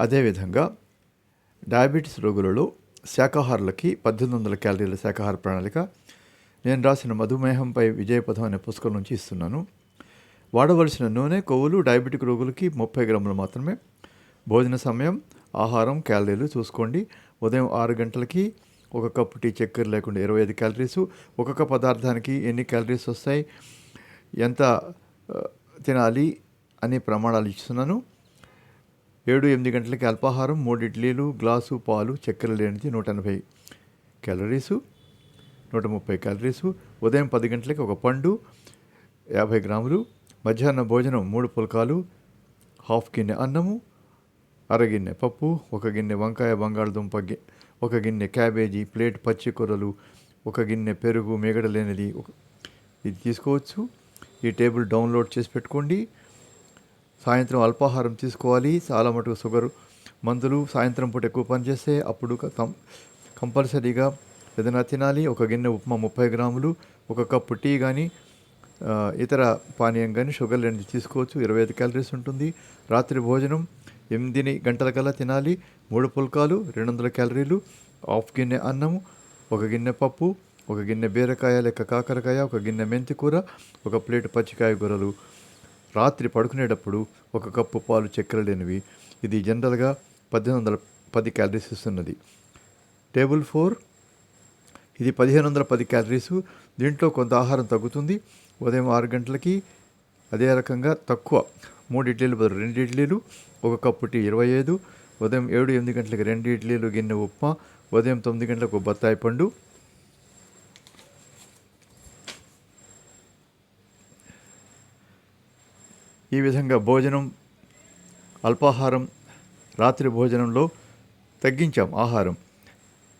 అదేవిధంగా డయాబెటీస్ రోగులలో శాకాహారులకి పద్దెనిమిది వందల క్యాలరీల శాకాహార ప్రణాళిక. నేను రాసిన మధుమేహంపై విజయపథం అనే పుస్తకం నుంచి ఇస్తున్నాను. వాడవలసిన నూనె కొవ్వులు డయాబెటిక్ రోగులకి ముప్పై గ్రాములు మాత్రమే. భోజన సమయం ఆహారం క్యాలరీలు చూసుకోండి. ఉదయం ఆరు గంటలకి ఒక కప్పు టీ చక్కెర లేకుండా ఇరవై ఐదు క్యాలరీస్ ఒక్కొక్క పదార్థానికి ఎన్ని క్యాలరీస్ వస్తాయి ఎంత తినాలి అనే ప్రమాణాలు ఇస్తున్నాను. ఏడు ఎనిమిది గంటలకి అల్పాహారం మూడు ఇడ్లీలు గ్లాసు పాలు చక్కెర లేనిది నూట ఎనభై క్యాలరీసు నూట ముప్పై క్యాలరీసు. ఉదయం పది గంటలకి ఒక పండు యాభై గ్రాములు. మధ్యాహ్న భోజనం మూడు పుల్కాలు హాఫ్ గిన్నె అన్నము అరగిన్నె పప్పు ఒక గిన్నె వంకాయ బంగాళదుంప ఒక గిన్నె క్యాబేజీ ప్లేట్ పచ్చి కూరలు ఒక గిన్నె పెరుగు మిగడలేనిది ఒక- ఇది తీసుకోవచ్చు. ఈ టేబుల్ డౌన్లోడ్ చేసి పెట్టుకోండి. సాయంత్రం అల్పాహారం తీసుకోవాలి. చాలా మటుకు షుగర్ మందులు సాయంత్రం పూట ఎక్కువ పనిచేస్తే అప్పుడు కం కంపల్సరీగా ఏదైనా తినాలి. ఒక గిన్నె ఉప్మా ముప్పై గ్రాములు ఒక కప్పు టీ కానీ ఇతర పానీయం కానీ షుగర్ లేనిది తీసుకోవచ్చు. ఇరవై ఐదు క్యాలరీస్ ఉంటుంది. రాత్రి భోజనం ఎనిమిది గంటల కల్లా తినాలి. మూడు పుల్కాలు రెండు వందల క్యాలరీలు హాఫ్ గిన్నె అన్నము ఒక గిన్నె పప్పు ఒక గిన్నె బీరకాయ లేక కాకరకాయ ఒక గిన్నె మెంతి కూర ఒక ప్లేట్ పచ్చికాయ కూరలు రాత్రి పడుకునేటప్పుడు ఒక కప్పు పాలు చక్కెర లేనివి ఇది జనరల్గా పద్దెనిమిది వందల పది క్యాలరీస్ ఇస్తున్నది. Table four. ఇది పదిహేను వందల పది క్యాలరీస్. దీంట్లో కొంత ఆహారం తగ్గుతుంది. ఉదయం ఆరు గంటలకి అదే రకంగా తక్కువ. మూడు ఇడ్లీలు బదులు రెండు ఇడ్లీలు. ఒక కప్పు టీ ఇరవై ఐదు. ఉదయం ఏడు ఎనిమిది గంటలకి రెండు ఇడ్లీలు గిన్నె ఉప్మా. ఉదయం తొమ్మిది గంటలకు బత్తాయి పండు. ఈ విధంగా భోజనం అల్పాహారం రాత్రి భోజనంలో తగ్గించాం ఆహారం.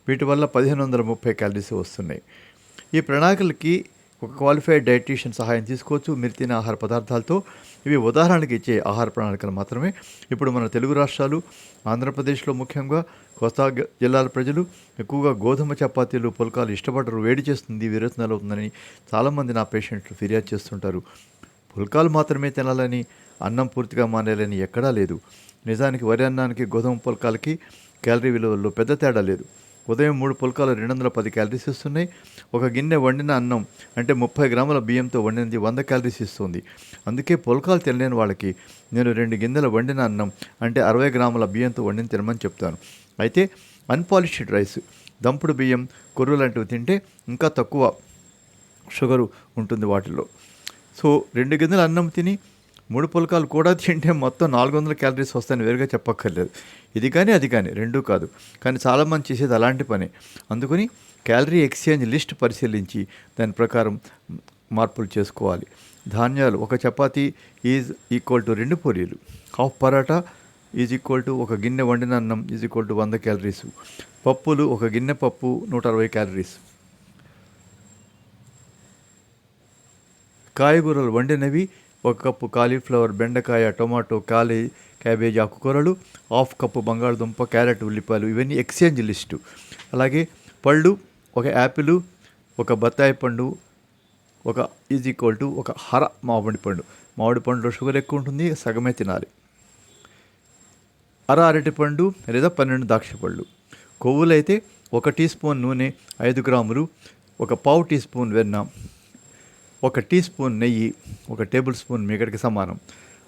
వీటి వల్ల పదిహేను వందల ముప్పై క్యాలరీస్ వస్తున్నాయి. ఈ ప్రణాళికలకి ఒక క్వాలిఫైడ్ డైటీషియన్ సహాయం తీసుకోవచ్చు. మీరు తినే ఆహార పదార్థాలతో ఇవి ఉదాహరణకి ఇచ్చే ఆహార ప్రణాళికలు మాత్రమే. ఇప్పుడు మన తెలుగు రాష్ట్రాలు ఆంధ్రప్రదేశ్లో ముఖ్యంగా కోస్తా జిల్లాల ప్రజలు ఎక్కువగా గోధుమ చపాతీలు పుల్కాలు ఇష్టపడరు వేడి చేస్తుంది విరోచనాలు అవుతుందని చాలామంది నా పేషెంట్లు ఫిర్యాదు చేస్తుంటారు. పుల్కాలు మాత్రమే తినాలని అన్నం పూర్తిగా మానేయాలని ఎక్కడా లేదు. నిజానికి వరి అన్నానికి గోధుమ పుల్కాలకి క్యాలరీ విలువల్లో పెద్ద తేడా లేదు. ఉదయం మూడు పుల్కాలు రెండు వందల పది క్యాలరీస్ ఇస్తున్నాయి. ఒక గిన్నె వండిన అన్నం అంటే ముప్పై గ్రాముల బియ్యంతో వండినది వంద క్యాలరీస్ ఇస్తుంది. అందుకే పుల్కాలు తినలేని వాళ్ళకి నేను రెండు గిన్నెల వండిన అన్నం అంటే అరవై గ్రాముల బియ్యంతో వండిన తినమని చెప్తాను. అయితే అన్పాలిష్డ్ రైస్ దంపుడు బియ్యం కొర్రు లాంటివి తింటే ఇంకా తక్కువ షుగరు ఉంటుంది వాటిలో సో రెండు గిన్నెలు అన్నం తిని మూడు పులకాలు కూడా తింటే మొత్తం నాలుగు వందల క్యాలరీస్ వస్తాయని వేరుగా చెప్పక్కర్లేదు. ఇది కానీ అది కానీ రెండూ కాదు. కానీ చాలామంది చేసేది అలాంటి పని. అందుకని క్యాలరీ ఎక్స్చేంజ్ లిస్ట్ పరిశీలించి దాని ప్రకారం మార్పులు చేసుకోవాలి. ధాన్యాలు ఒక చపాతీ ఈజ్ ఈక్వల్ టు రెండు పూరీలు. Half paratha is equal to ఒక గిన్నె వండిన అన్నం ఈజ్ ఈక్వల్ టు వంద క్యాలరీస్. పప్పులు ఒక గిన్నె పప్పు నూట అరవై క్యాలరీస్. కాయగూరలు వండినవి ఒక కప్పు కాలీఫ్లవర్ బెండకాయ టొమాటో కాలీ క్యాబేజీ ఆకుకూరలు హాఫ్ కప్పు బంగాళదుంప క్యారెట్ ఉల్లిపాయలు ఇవన్నీ ఎక్స్చేంజ్ లిస్టు. అలాగే పళ్ళు ఒక యాపిల్ ఒక బత్తాయి పండు ఒక ఈజ్ ఈక్వల్ టు ఒక హర మామిడి పండు. మామిడి పండులో షుగర్ ఎక్కువ ఉంటుంది సగమే తినాలి. అర అరటి పండు లేదా పన్నెండు ద్రాక్ష పళ్ళు. కొవ్వులైతే ఒక టీ స్పూన్ నూనె ఐదు గ్రాములు ఒక పావు టీ స్పూన్ వెన్న ఒక టీ స్పూన్ నెయ్యి ఒక టేబుల్ స్పూన్ మిగడికి సమానం.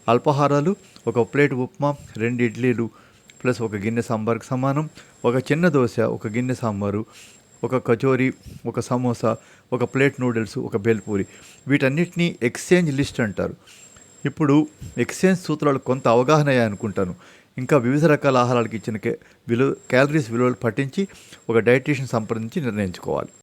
అల్పాహారాలు ఒక ప్లేట్ ఉప్మా రెండు ఇడ్లీలు ప్లస్ ఒక గిన్నె సాంబార్కి సమానం. ఒక చిన్న దోశ ఒక గిన్నె సాంబారు ఒక కచోరీ ఒక సమోసా ఒక ప్లేట్ నూడిల్స్ ఒక బేల్పూరి. వీటన్నిటినీ ఎక్స్చేంజ్ లిస్ట్ అంటారు. ఇప్పుడు ఎక్స్చేంజ్ సూత్రాలు కొంత అవగాహన అయ్యాయి అనుకుంటాను. ఇంకా వివిధ రకాల ఆహారాలకు ఇచ్చిన కే- విలువ క్యాలరీస్ విలువలు పట్టించి ఒక డైటీషియన్ సంప్రదించి నిర్ణయించుకోవాలి.